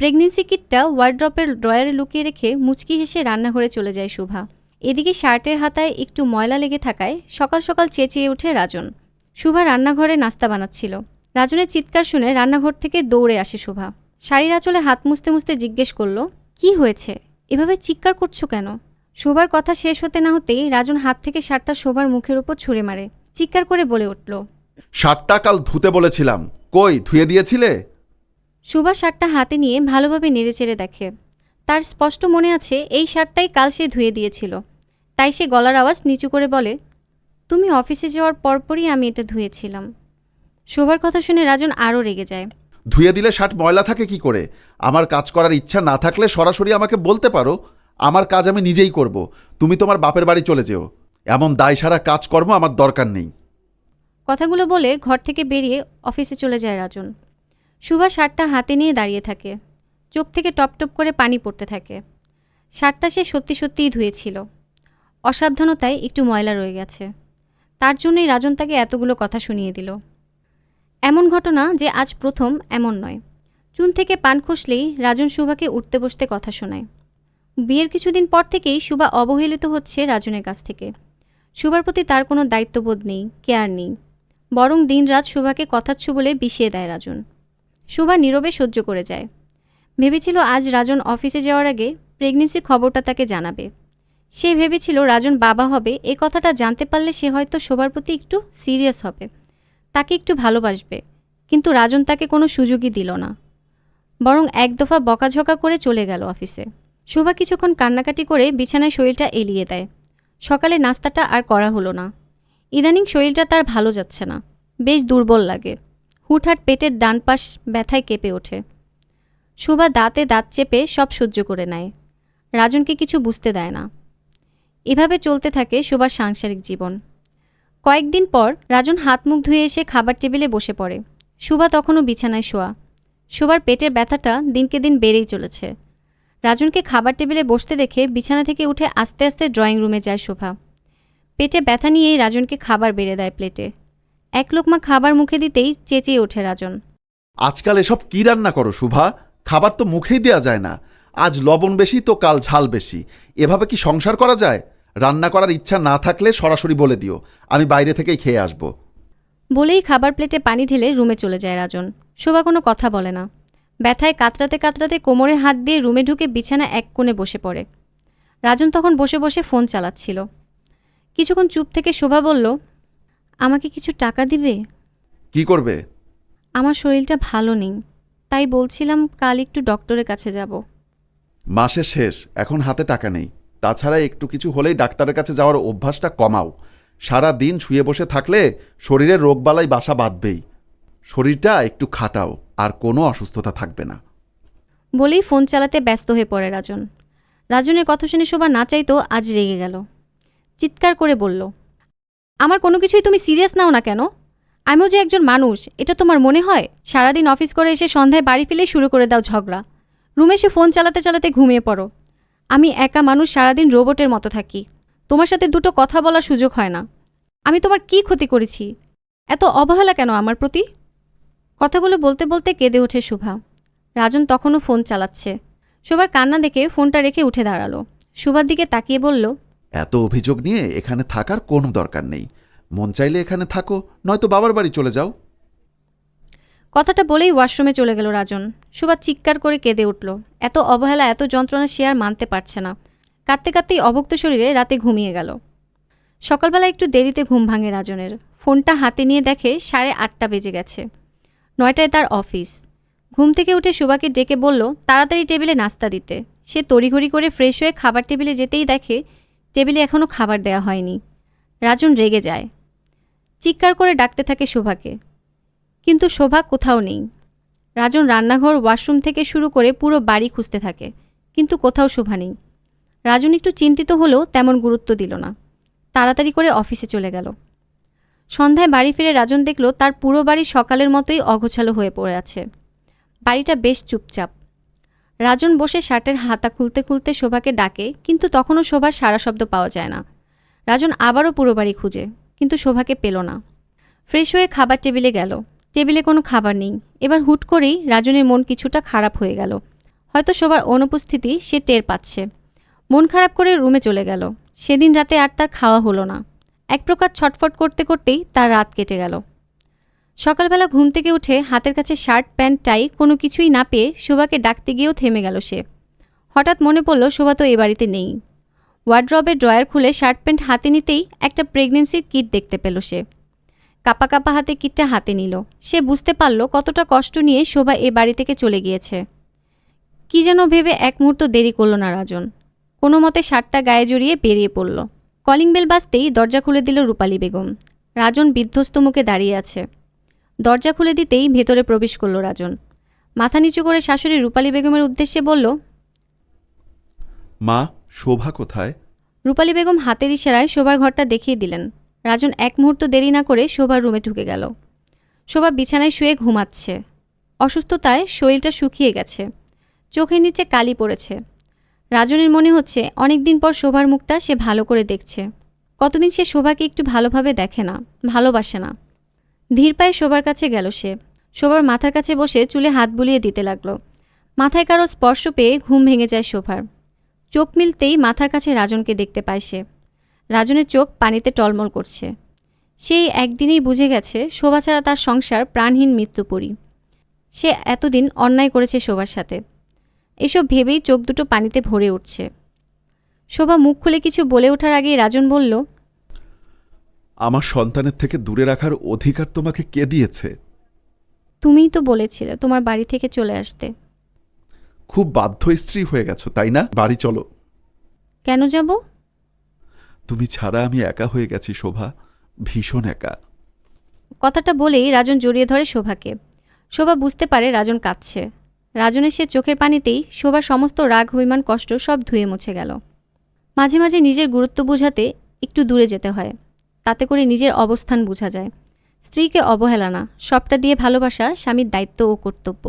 Pregnancy কিটটা ওয়ার্ড্রপের ড্রয়ারে লুকিয়ে রেখে মুচকি হেসে রান্নাঘরে চলে যায় শুভা। এদিকে শার্টের হাতায় একটু ময়লা লেগে থাকায় সকাল সকাল চেঁচিয়ে ওঠে রাজন। শুভা রান্নাঘরে নাস্তা বানাচ্ছিল। রাজনের চিৎকার শুনে রান্নাঘর থেকে দৌড়ে আসে শুভা। শাড়ির আঁচলে হাত মুছতে মুছতে জিজ্ঞেস করল, কি হয়েছে? এভাবে চিৎকার করছ কেন? শোভার কথা শেষ হতে না হতেই রাজন হাত থেকে শার্টটা শোভার মুখের উপর ছুঁড়ে মারে। চিৎকার করে বলে উঠল শার্টটা কাল ধুতে বলেছিলাম। কই, ধুয়ে দিয়েছিলে? সুভা শার্টটা হাতে নিয়ে ভালোভাবে নেড়েচেড়ে দেখে। তার স্পষ্ট মনে আছে এই শার্টটাই কাল সে ধুয়ে দিয়েছিল। তাই সে গলার আওয়াজ নিচু করে বলে তুমি অফিসে যাওয়ার পরপরই আমি এটা ধুয়েছিলাম। শোভার কথা শুনে রাজন আরও রেগে যায়। ধুয়ে দিলে শার্ট ময়লা থাকে কি করে? আমার কাজ করার ইচ্ছা না থাকলে সরাসরি আমাকে বলতে পারো? আমার কাজ আমি নিজেই করব। তুমি তোমার বাপের বাড়ি চলে যেও। এমন দায় সারা কাজকর্ম আমার দরকার নেই। কথাগুলো বলে ঘর থেকে বেরিয়ে অফিসে চলে যায় রাজন। সুভা শার্টটা হাতে নিয়ে দাঁড়িয়ে থাকে। চোখ থেকে টপ টপ করে পানি পড়তে থাকে। শার্টটা সে সত্যি সত্যিই ধুয়েছিল। অসাবধানতায় একটু ময়লা রয়ে গেছে। তার জন্যই রাজন তাকে এতগুলো কথা শুনিয়ে দিল। এমন ঘটনা যে আজ প্রথম, এমন নয়। চুন থেকে পান খসলেই রাজন সুভাকে উঠতে বসতে কথা শোনায়। বিয়ের কিছুদিন পর থেকেই সুভা অবহেলিত হচ্ছে রাজনের কাছ থেকে। সুভার প্রতি তার কোনো দায়িত্ববোধ নেই, কেয়ার নেই। বরং দিনরাত সুভাকে কথাচ্ছু বলে বিষিয়ে দেয় রাজন। সুভা নীরবে সহ্য করে যায়। ভেবেছিল আজ রাজন অফিসে যাওয়ার আগে প্রেগনেন্সি খবরটা তাকে জানাবে। সে ভেবেছিল রাজন বাবা হবে, এ কথাটা জানতে পারলে সে হয়তো শোভার প্রতি একটু সিরিয়াস হবে। তাকে একটু ভালোবাসবে, কিন্তু রাজন তাকে কোনো সুযোগই দিল না। বরং এক দফা বকাঝকা করে চলে গেল অফিসে। শোভা কিছুক্ষণ কান্নাকাটি করে বিছানায় শরীরটা এলিয়ে দেয়। সকালে নাস্তাটা আর করা হলো না। ইদানিং শরীরটা তার ভালো যাচ্ছে না। বেশ দুর্বল লাগে। হুটহাট পেটের ডান পাশ ব্যথায় কেঁপে ওঠে। শোভা দাঁতে দাঁত চেপে সব সহ্য করে নেয়। রাজনকে কিছু বুঝতে দেয় না। এভাবে চলতে থাকে শোভার সাংসারিক জীবন। কয়েকদিন পর রাজন হাত মুখ ধুয়ে এসে খাবার টেবিলে বসে পড়ে। শোভা তখনও বিছানায় শোয়া। শোভার পেটের ব্যথাটা দিনকে দিন বেড়েই চলেছে। রাজনকে খাবার টেবিলে বসতে দেখে বিছানা থেকে উঠে আস্তে আস্তে ড্রয়িং রুমে যায় শোভা। পেটে ব্যথা নিয়েই রাজনকে খাবার বেড়ে দেয় প্লেটে। এক লোকমা খাবার মুখে দিতেই চেঁচিয়ে ওঠে রাজন। আজকাল এসব কি রান্না করো শুভা? খাবার তো মুখেই দেওয়া যায় না। আজ লবণ বেশি তো কাল ঝাল বেশি। এভাবে কি সংসার করা যায়? রান্না করার ইচ্ছা না থাকলে সরাসরি বলে দিও। আমি বাইরে থেকেই খেয়ে আসব। বলেই খাবার প্লেটে পানি ঢেলে রুমে চলে যায় রাজন। শোভা কোনো কথা বলে না। ব্যথায় কাতরাতে কাতরাতে কোমরে হাত দিয়ে রুমে ঢুকে বিছানা এক কোণে বসে পড়ে। রাজন তখন বসে বসে ফোন চালাচ্ছিল। কিছুক্ষণ চুপ থেকে শোভা বলল আমাকে কিছু টাকা দিবে? কি করবে? আমার শরীরটা ভালো নেই তাই বলছিলাম কাল একটু ডক্টরের কাছে যাব। মাসের শেষ এখন হাতে টাকা নেই। তাছাড়া একটু কিছু হলেই ডাক্তারের কাছে যাওয়ার অভ্যাসটা কমাও। সারা দিন শুয়ে বসে থাকলে শরীরের রোগবালাই বাসা বাঁধবেই। শরীরটা একটু খাটাও আর কোনো অসুস্থতা থাকবে না। বলেই ফোন চালাতে ব্যস্ত হয়ে পড়ে রাজন। রাজনের কথা শুনে শোভা না চাইতো আজ রেগে গেল। চিৎকার করে বলল আমার কোনো কিছুই তুমি সিরিয়াস নাও না কেন? আমিও যে একজন মানুষ, এটা তোমার মনে হয়? সারাদিন অফিস করে এসে সন্ধ্যায় বাড়ি ফিরেই শুরু করে দাও ঝগড়া। রুমে এসে ফোন চালাতে চালাতে ঘুমিয়ে পড়ো। আমি একা মানুষ সারাদিন রোবটের মতো থাকি। তোমার সাথে দুটো কথা বলার সুযোগ হয় না। আমি তোমার কি ক্ষতি করেছি? এত অবহেলা কেন আমার প্রতি? কথাগুলো বলতে বলতে কেঁদে ওঠে শুভা। রাজন তখনও ফোন চালাচ্ছে। শোভার কান্না দেখে ফোনটা রেখে উঠে দাঁড়াল। শুভার দিকে তাকিয়ে বলল এত অভিযোগ নিয়ে এখানে থাকার কোনো দরকার নেই। মন চাইলে এখানে থাকো, নয়তো বাবার বাড়ি চলে যাও। কথাটা বলেই ওয়াশরুমে চলে গেল রাজন। সুভা চিৎকার করে কেঁদে উঠল। এত অবহেলা, এত যন্ত্রণা সে আর মানতে পারছে না। কাঁদতে কাঁদতেই অভক্ত শরীরে রাতে ঘুমিয়ে গেল। সকালবেলা একটু দেরিতে ঘুম ভাঙে রাজনের। ফোনটা হাতে নিয়ে দেখে সাড়ে আটটা বেজে গেছে। নয়টায় তার অফিস। ঘুম থেকে উঠে সুভাকে ডেকে বলল, তাড়াতাড়ি টেবিলে নাস্তা দিতে। সে তড়িঘড়ি করে ফ্রেশ হয়ে খাবার টেবিলে যেতেই দেখে টেবিলে এখনও খাবার দেওয়া হয়নি। রাজন রেগে যায়। চিৎকার করে ডাকতে থাকে শোভাকে। কিন্তু শোভা কোথাও নেই। রাজন রান্নাঘর, ওয়াশরুম থেকে শুরু করে পুরো বাড়ি খুঁজতে থাকে, কিন্তু কোথাও শোভা নেই। রাজন একটু চিন্তিত হলেও তেমন গুরুত্ব দিল না। তাড়াতাড়ি করে অফিসে চলে গেল। সন্ধ্যায় বাড়ি ফিরে রাজন দেখল তার পুরো বাড়ি সকালের মতোই অগোছালো হয়ে পড়ে আছে। বাড়িটা বেশ চুপচাপ। রাজন বসে শার্টের হাতা খুলতে খুলতে শোভাকে ডাকে, কিন্তু তখনও শোভার সারা শব্দ পাওয়া যায় না। রাজন আবারও পুরো বাড়ি খুঁজে, কিন্তু শোভাকে পেল না। ফ্রেশ হয়ে খাবার টেবিলে গেল। টেবিলে কোনো খাবার নেই। এবার হুট করেই রাজনের মন কিছুটা খারাপ হয়ে গেল। হয়তো শোভার অনুপস্থিতি সে টের পাচ্ছে। মন খারাপ করে রুমে চলে গেল। সেদিন রাতে আর তার খাওয়া হলো না। এক প্রকার ছটফট করতে করতেই তার রাত কেটে গেল। সকালবেলা ঘুম থেকে উঠে হাতের কাছে শার্ট, প্যান্ট, টাই কোনো কিছুই না পেয়ে শোভাকে ডাকতে গিয়েও থেমে গেল সে। হঠাৎ মনে পড়ল শোভা তো এ বাড়িতে নেই। ওয়ার্ড্রবের ড্রয়ার খুলে শার্ট, প্যান্ট হাতে নিতেই একটা প্রেগনেন্সির কিট দেখতে পেল সে। কাপা কাপা হাতে কিটটা হাতে নিল। সে বুঝতে পারল কতটা কষ্ট নিয়ে শোভা এ বাড়ি থেকে চলে গিয়েছে। কি যেন ভেবে এক মুহূর্ত দেরি করল না রাজন। কোনো মতে শার্টটা গায়ে জড়িয়ে বেরিয়ে পড়ল। কলিং বেল বাজতেই দরজা খুলে দিল রূপালী বেগম। রাজন বিধ্বস্ত মুখে দাঁড়িয়ে আছে। দরজা খুলে দিতেই ভেতরে প্রবেশ করল রাজন। মাথা নিচু করে শাশুড়ি রূপালী বেগমের উদ্দেশ্যে বলল মা শোভা কোথায়? রূপালী বেগম হাতের ইশারায় শোভার ঘরটা দেখিয়ে দিলেন। রাজন এক মুহূর্ত দেরি না করে শোভার রুমে ঢুকে গেল। শোভা বিছানায় শুয়ে ঘুমাচ্ছে। অসুস্থতায় শরীরটা শুকিয়ে গেছে। চোখের নিচে কালি পড়েছে। রাজনের মনে হচ্ছে অনেক দিন পর শোভার মুখটা সে ভালো করে দেখছে। কতদিন সে শোভাকে একটু ভালোভাবে দেখে না ভালোবাসে না। ধীর পায়ে শোবার কাছে গেল সে। শোবার মাথার কাছে বসে চুলে হাত বুলিয়ে দিতে লাগল। মাথায় কারও স্পর্শ পেয়ে ঘুম ভেঙে যায় শোভার। চোখ মিলতেই মাথার কাছে রাজনকে দেখতে পায় সে। রাজনের চোখ পানিতে টলমল করছে। সেই একদিনেই বুঝে গেছে, শোভা ছাড়া তার সংসার প্রাণহীন মৃত্যুপরী। সে এতদিন অন্যায় করেছে শোভার সাথে। এসব ভেবেই চোখ দুটো পানিতে ভরে উঠছে। শোভা মুখ খুলে কিছু বলে ওঠার আগেই রাজন বলল আমার সন্তানের থেকে দূরে রাখার অধিকার তোমাকে কে দিয়েছে? তুমিই তো বলেছিলে তোমার বাড়ি থেকে চলে আসতে। খুব বাধ্য স্ত্রী হয়ে গেছো তাই না? বাড়ি চলো। কেন যাব? তুমি ছাড়া আমি একা হয়ে গেছি শোভা। ভীষণ একা। কথাটা বলেই রাজন জড়িয়ে ধরে শোভাকে। শোভা বুঝতে পারে রাজন কাঁদছে। রাজনের সে চোখের পানিতেই শোভার সমস্ত রাগ অভিমান কষ্ট সব ধুয়ে মুছে গেল। মাঝে মাঝে নিজের গুরুত্ব বোঝাতে একটু দূরে যেতে হয়। তাতে করে নিজের অবস্থান বোঝা যায়। স্ত্রীকে অবহেলা না, সবটা দিয়ে ভালোবাসা স্বামীর দায়িত্ব ও কর্তব্য।